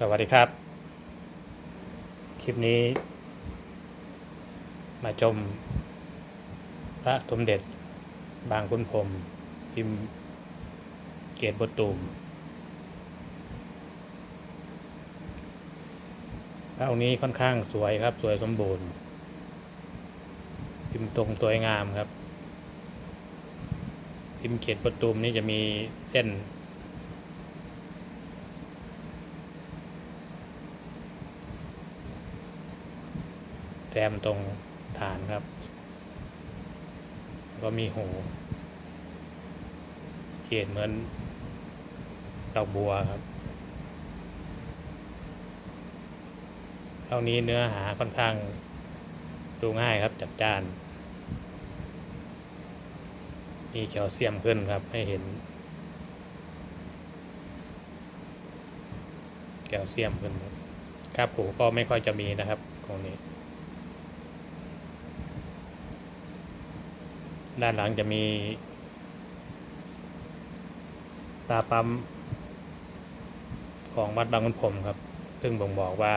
สวัสดีครับ คลิปนี้ มาชมพระสมเด็จบางคุณพรมพิมพ์เกตบทตูมพระองค์นี้ค่อนข้างสวยครับ สวยสมบูรณ์ พิมพ์ตรงสวยงามครับ พิมพ์เกตบทตูมนี่จะมีเส้น แซมตรงฐานครับ ก็มีหูเขียนเหมือนดอกบัวครับเท่านี้เนื้อหาค่อนข้างดูง่ายครับจัดจ้าน มีแคลเซียมขึ้นครับให้เห็นแคลเซียมขึ้นครับกราบผูก็ไม่ค่อยจะมีนะครับตรงนี้ ด้านหลังจะมี ตาปั๊มของวัดบางขุนพรมครับ ซึ่งบ่งบอกว่า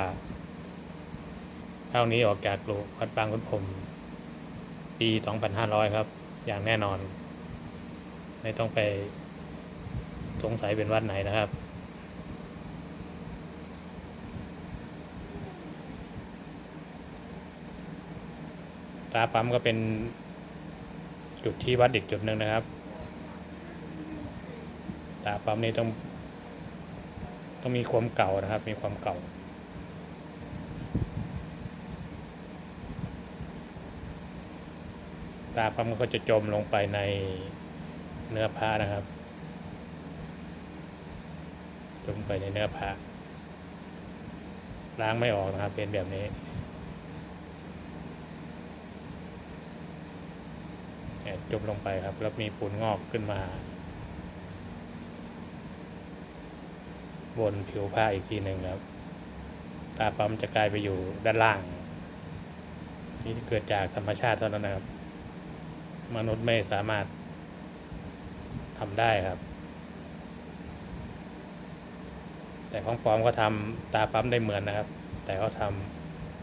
เท่านี้ออกจากโรงวัดบางขุนพรหมปี 2500 ครับ อย่างแน่นอน ไม่ต้องไปสงสัยเป็นวัดไหนนะครับ ตาปั๊มก็เป็น จุดที่วัดอีกจุดหนึ่งนะครับตาปั๊มนี้ต้องต้องมีความเก่านะครับ มีความเก่า ตาปั๊มก็จะจมลงไปในเนื้อผ้านะครับ จมไปในเนื้อผ้าล้างไม่ออกนะครับเป็นแบบนี้ เนี่ย จมลงไปครับ แล้วมีปูนงอกขึ้นมา บนผิวผ้าอีกทีหนึ่งครับ ตาปั๊มจะกลายไปอยู่ด้านล่าง นี่เกิดจากธรรมชาติเท่านั้นนะครับ มนุษย์ไม่สามารถทำได้ครับ แต่ของปลอมก็ทำตาปั๊มได้เหมือนนะครับ แต่เขาท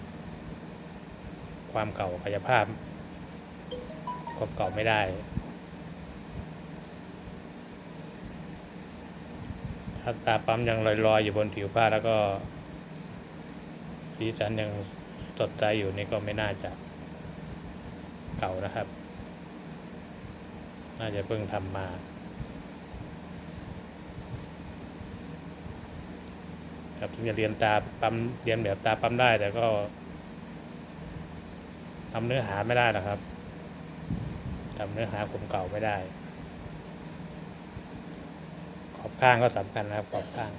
ำความเก่ากายภาพ ความเก่าไม่ได้ถ้าตาปั๊มยังลอยๆ อยู่บนผิวผ้าแล้วก็ สีสันยังสดใสอยู่นี่ก็ไม่น่าจะเก่านะครับ น่าจะเพิ่งทำมาครับถึงจะเรียนตาปั๊มเรียนแบบตาปั๊มได้แต่ก็ทำเนื้อหาไม่ได้หรอกครับำเนื้อหาผมเก่าไม่ได้ ขอบข้างก็สำคัญนะครับขอบข้าง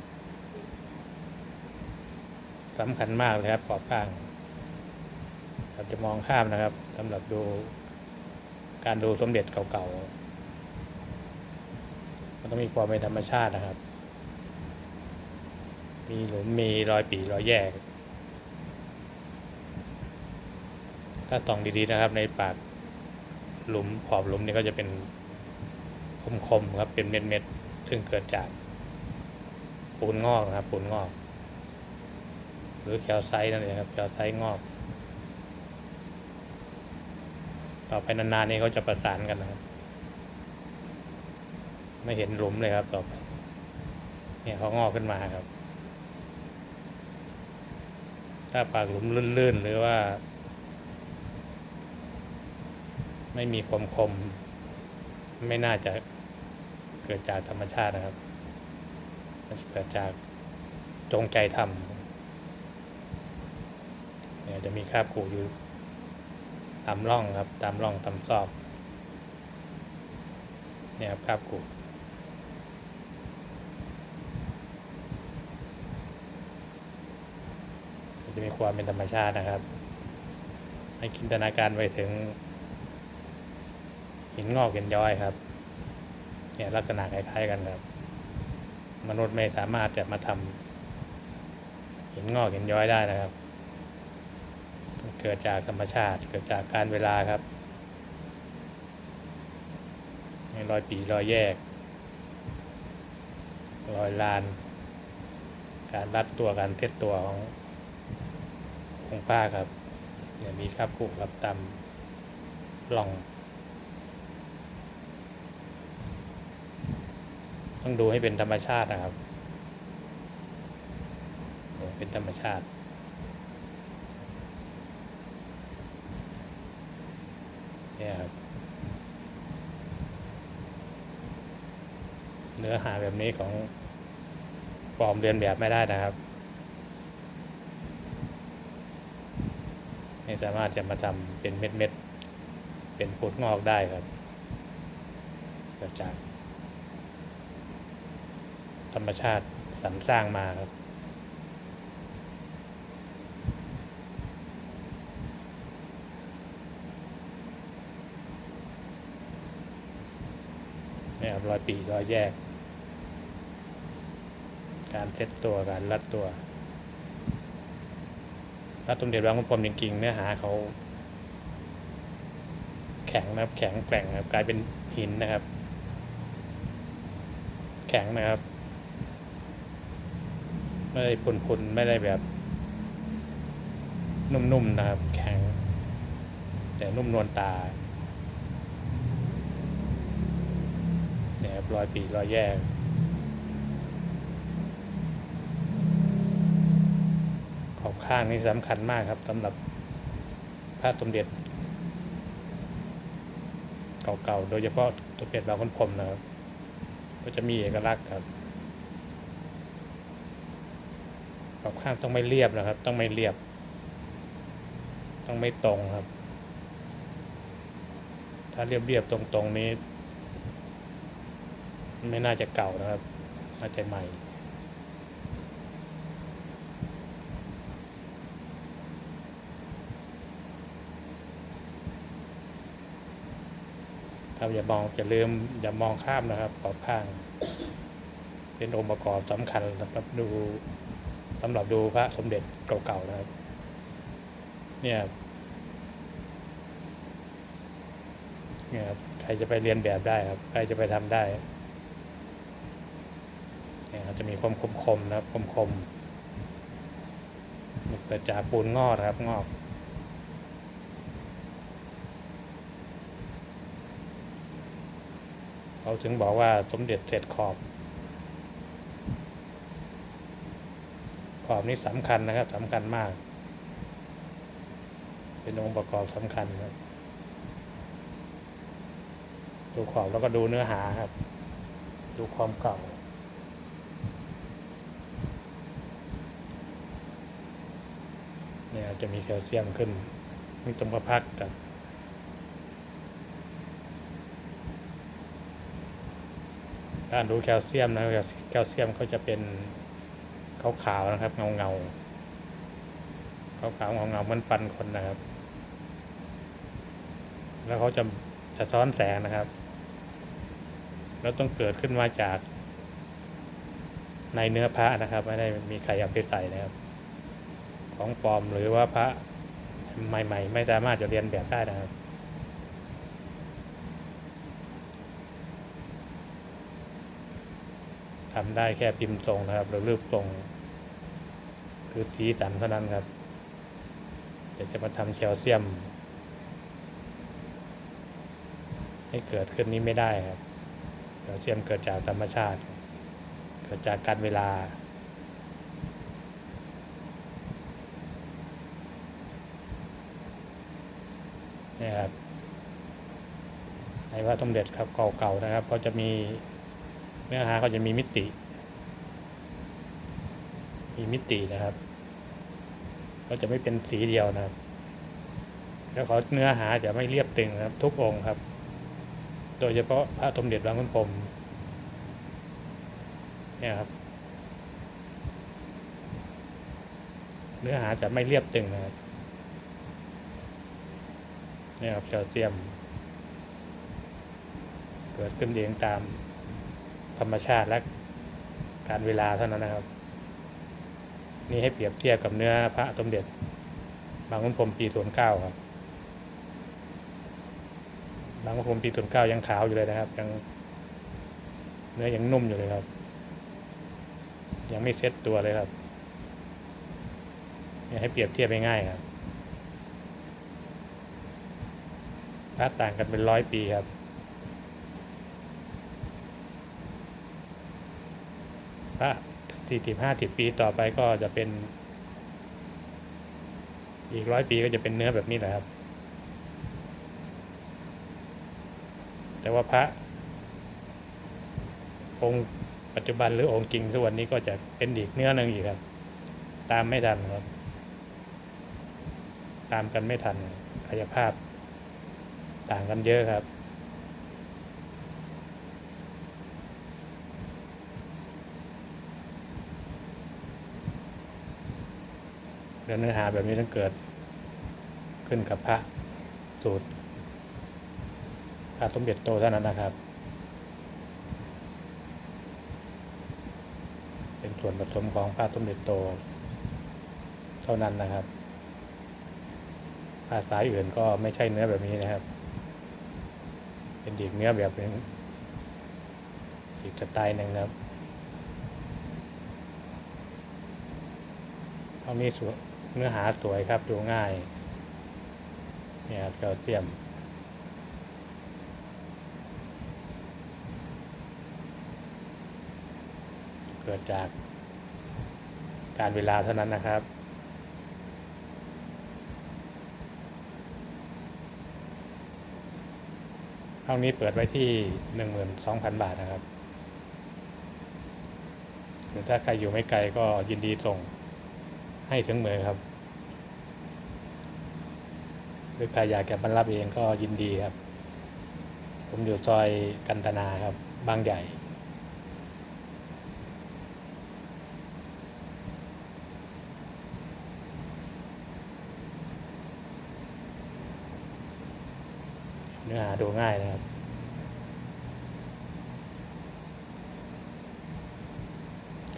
สำคัญมากเลยครับขอบข้างเราจะมองข้ามนะครับสำหรับดูการดูสมเด็จเก่าๆ มันต้องมีความเป็นธรรมชาตินะครับ มีหลุมมีรอยปีรอยแยก ถ้าส่องดีๆนะครับในปาก หลุมขอบหลุมนี่ก็จะเป็นคมๆครับเป็นเม็ดๆซึ่งเกิดจากปูนงอกนะครับปูนงอก หรือแคลไซต์นั่นเองครับแคลไซต์งอก ต่อไปนานๆนี่เขาจะประสานกันนะครับ ไม่เห็นหลุมเลยครับต่อไปเนี่ยเขางอกขึ้นมาครับ ถ้าปากหลุมลื่นๆ หรือว่า ไม่มีความคม ไม่น่าจะเกิดจากธรรมชาตินะครับ มันเกิดจากจงใจทำเนี่ยจะมีคราบขูดอยู่ตามร่องครับ ตามร่องตามซอกเนี่ยครับคราบขูดจะมีความเป็นธรรมชาตินะครับ ให้จินตนาการไปถึง หินงอกหินย้อยครับเนี่ยลักษณะคล้ายๆกันครับ มนุษย์ไม่สามารถจะมาทำหินงอกหินย้อยได้นะครับ เกิดจากธรรมชาติ เกิดจากการเวลาครับรอยปีรอยแยก รอยลาน การรัดตัวการเทสตัวขององป้าครับเนี่ยมีครับผูกครับตามล่อง ต้องดูให้เป็นธรรมชาตินะครับ เป็นธรรมชาติ เนี่ยครับ เนื้อหาแบบนี้ของปลอมเรียนแบบไม่ได้นะครับไม่สามารถจะมาทำเป็นเม็ดๆ เป็นปุดงอกได้ครับกิดจาก ธรรมชาติสรรสร้างมาครับเนี่ยครับรอยปีรอยแยก การเซ็ตตัวการรัดตัวรัดตรงเด็ดบางคนปมจริงๆเนื้อหาเขา แข็งนะครับ แข็งแกร่งนะครับ กลายเป็นหินนะครับ แข็งนะครับ ไม่ได้พุนๆไม่ได้แบบนุ่มๆนะครับ แข็ง แต่นุ่มนวลตาเนี่ยครับรอยปีรอยแยก ขอบข้างนี่สำคัญมากครับสำหรับพระสมเด็จ เก่าๆ โดยเฉพาะสมเด็จบางคนพรมนะครับ ก็จะมีเอกลักษณ์ครับ ขอบข้างต้องไม่เรียบนะครับ ต้องไม่เรียบ ต้องไม่ตรงครับ ถ้าเรียบเรียบๆตรงนี้ ไม่น่าจะเก่านะครับน่าจะใหม่ครับอย่ามองอย่าลืมอย่ามองข้ามนะครับขอบข้าง เป็นองค์ประกอบสำคัญสำหรับดู สำหรับดูพระสมเด็จเก่าๆนะครับ เนี่ยเนี่ยครับใครจะไปเรียนแบบได้ครับ ใครจะไปทำได้เนี่ยจะมีความคมๆนะครับคมๆเกิดจากปูนงอกครับงอกเขาถึงบอกว่าสมเด็จเสร็จขอบ อบนี่สำคัญนะครับสำคัญมาก เป็นองค์ประกอบสำคัญครับ ดูขอบแล้วก็ดูเนื้อหาครับ ดูความเก่า เนี่ยจะมีแคลเซียมขึ้นนี่ตรงประพักกับการดูแคลเซียมนะครับแคลเซียมเขาจะเป็น ขาวๆนะครับ เงาเงาขาวขาวๆเงาเงาเหมันฟันคนนะครับ แล้วเขาจะสะท้อนแสงนะครับ แล้วต้องเกิดขึ้นมาจาก ในเนื้อพระนะครับ ไม่ได้มีใครเอาไปใส่นะครับ ของปลอมหรือว่าพระใหม่ ๆ ไม่สามารถจะเรียนแบบได้นะครับทำได้แค่พิมพ์ทรงนะครับหรือรูปทรง คือสีสันเท่านั้นครับแต่จะมาทำแคลเซียม ให้เกิดขึ้นนี้ไม่ได้ครับแคลเซียมเกิดจากธรรมชาติ เกิดจากการเวลาเนี่ยครับในพระสมเด็จครับเก่าๆนะครับ ก็จะมีเนื้อหาก็จะมีมิติ มีมิตินะครับ ก็จะไม่เป็นสีเดียวนะครับ แล้วเขาเนื้อหาจะไม่เรียบตึงนะครับทุกองค์ครับ โดยเฉพาะพระสมเด็จบางขุนพรมเนี่ยครับ เนื้อหาจะไม่เรียบตึงนะครับเนี่ยครับแคลเซียม เกิดขึ้นเองตามธรรมชาติและการเวลาเท่านั้นนะครับ นี่ให้เปรียบเทียบกับเนื้อพระสมเด็จ บางขุนพรมปีศูนย์เก้าครับบางขุนพรมปีศูนย์เก้ายังขาวอยู่เลยนะครับ ยังเนื้อยังนุ่มอยู่เลยครับ ยังไม่เซ็ตตัวเลยครับนี่ยให้เปรียบเทียบง่ายๆครับพระต่างกันเป็นร้อยปีครับ พระ สี่สิบห้าสิบปีต่อไปก็จะเป็น อีกร้อยปีก็จะเป็นเนื้อแบบนี้แหละครับ แต่ว่าพระ องค์ปัจจุบันหรือองค์จริงทุกวันนี้ก็จะเป็นอีกเนื้อหนึ่งอีกครับ ตามไม่ทันครับ ตามกันไม่ทันกายภาพ ต่างกันเยอะครับ เรื่องเนื้อหาแบบนี้ต้องเกิดขึ้นกับพระสูตรพระสมเด็จโตเท่านั้นนะครับ เป็นส่วนผสมของพระสมเด็จโต เท่านั้นนะครับพระสายอื่นก็ไม่ใช่เนื้อแบบนี้นะครับ เป็นอีกเนื้อแบบนึงอีกสไตล์หนึ่งครับเขามีสวย เนื้อหาสวยครับดูง่ายเนี่ยครับแคลเซียมเกิดจากการเวลาเท่านั้นนะครับ ห้องนี้เปิดไว้ที่หนึ่งหมื่นสองพันบาทนะครับ หรือถ้าใครอยู่ไม่ไกลก็ยินดีส่ง ให้ถึงมือครับหรือใครอยากจะบรรรับเองก็ยินดีครับ ผมอยู่ซอยกันตนาครับ บางใหญ่ เนื้อหาดูง่ายนะครับ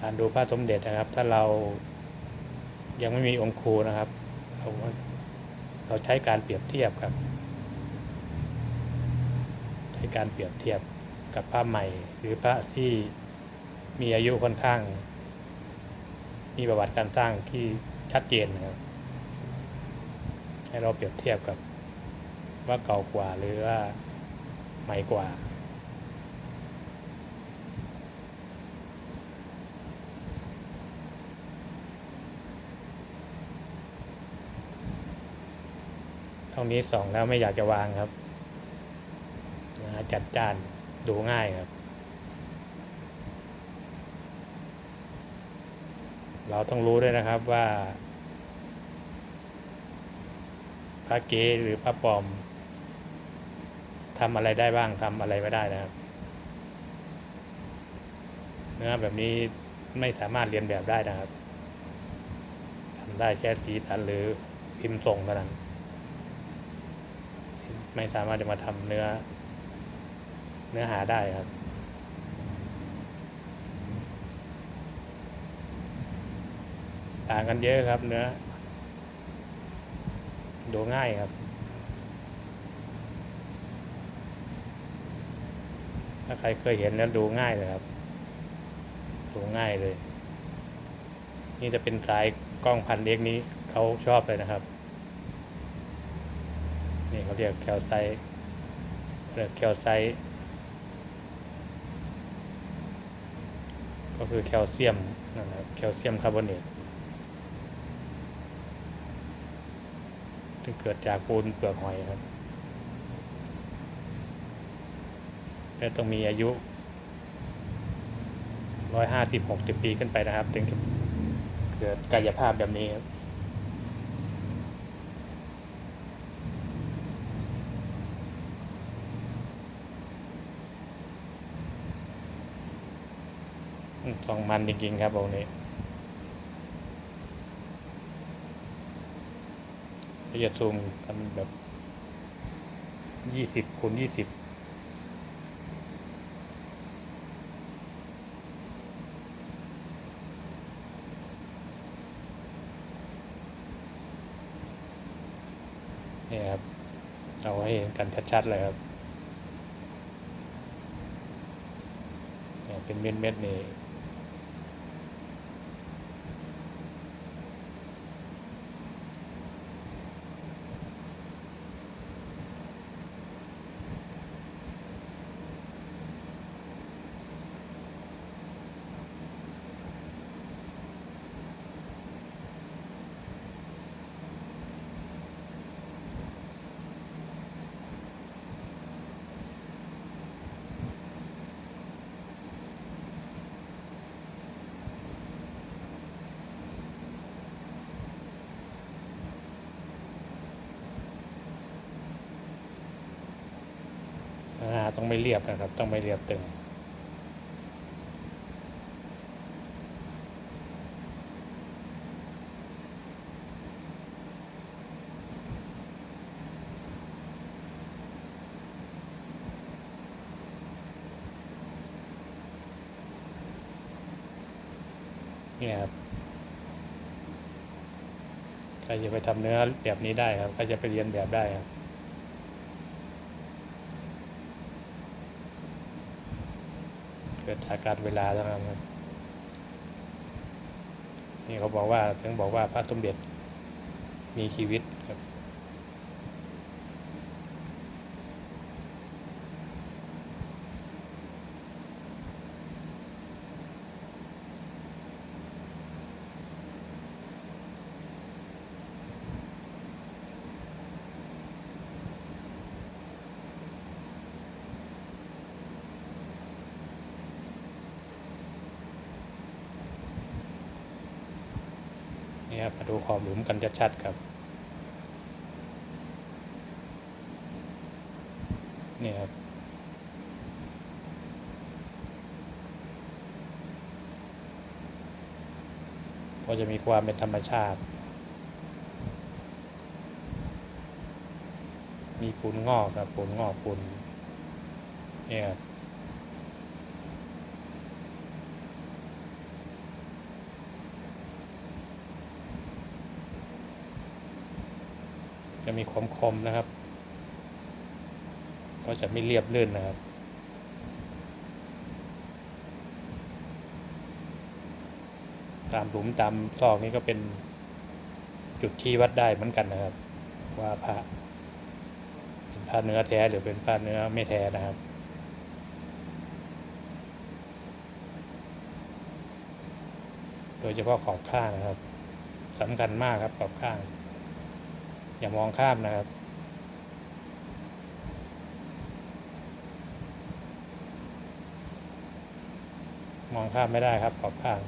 การดูพระสมเด็จนะครับ ถ้าเรา ยังไม่มีองค์ครูนะครับ เราเราใช้การเปรียบเทียบครับ ใช้การเปรียบเทียบกับพระใหม่ หรือพระที่มีอายุค่อนข้าง มีประวัติการสร้างที่ชัดเจนนะครับ ให้เราเปรียบเทียบกับว่าเก่ากว่าหรือว่าใหม่กว่า ท่านี้ส่องแล้วไม่อยากจะวางครับนะจัดจานดูง่ายครับ เราต้องรู้ด้วยนะครับว่าพระเกหรือพระปลอมทำอะไรได้บ้างทำอะไรไม่ได้นะครับเนื้อแบบนี้ไม่สามารถเรียนแบบได้นะครับทำได้แค่สีสันหรือพิมพ์ทรงเท่านั้น ไม่สามารถจะมาทำเนื้อ เนื้อหาได้ครับ ต่างกันเยอะครับเนื้อ ดูง่ายครับ ถ้าใครเคยเห็นแล้วดูง่ายเลยครับ ดูง่ายเลย นี่จะเป็นสายกล้องพันเอกนี้เขาชอบเลยนะครับ นี่เขาเรียกแคลไซต์เรียกแคลไซต์ก็คือแคลเซียมนะครับแคลเซียมคาร์บอเนตที่เกิดจากปูนเปลือกหอยครับ และต้องมีอายุร้อยห้าสิบหกสิบปีขึ้นไปนะครับ ถึงจะเกิดกายภาพแบบนี้ครับ สองมันจริงๆครับองค์นี้ก็จะซูมกันแบบยี่สิบคูณยี่สิบนี่ครับ เอาให้เห็นกันชัดๆเลยครับเนี่ยเป็นเม็ดๆนี่ ต้องไม่เรียบนะครับ ต้องไม่เรียบตึง เนี่ยครับใครจะไปทำเนื้อแบบนี้ได้ครับใครจะไปเรียนแบบได้ครับ เกิดจากการเวลาเท่านั้นครับนี่เขาบอกว่าถึงบอกว่าพระสมเด็จมีชีวิตครับ นี่ครับมาดูขอบหลุมกันชัดๆครับนี่ครับก็จะมีความเป็นธรรมชาติ มีปูนงอกครับปูนงอกปูนเนี่ยครับ จะมีคมคมนะครับ ก็จะไม่เรียบลื่นนะครับตามหลุมตามซอกนี้ก็เป็นจุดที่วัดได้เหมือนกันนะครับ ว่าพระเป็นผ้าเนื้อแท้หรือเป็นผ้าเนื้อไม่แท้นะครับ โดยเฉพาะขอบข้างนะครับสำคัญมากครับขอบข้าง อย่ามองข้ามนะครับ มองข้ามไม่ได้ครับขอบข้าง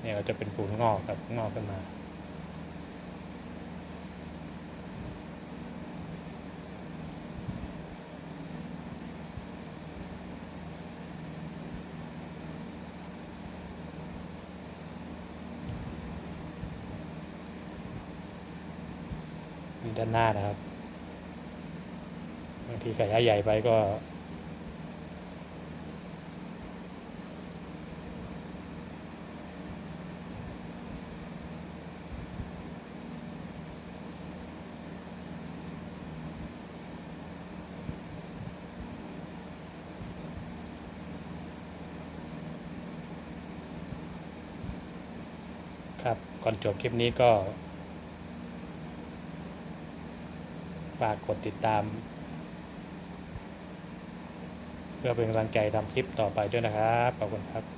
เนี่ยก็จะเป็นปูนงอกครับงอกขึ้นมา หน้านะครับบางทีขยายใหญ่ไปก็ ครับ ก่อนจบคลิปนี้ก็ ฝากกดติดตาม เพื่อเป็นกำลังใจทำคลิปต่อไปด้วยนะครับ ขอบคุณครับ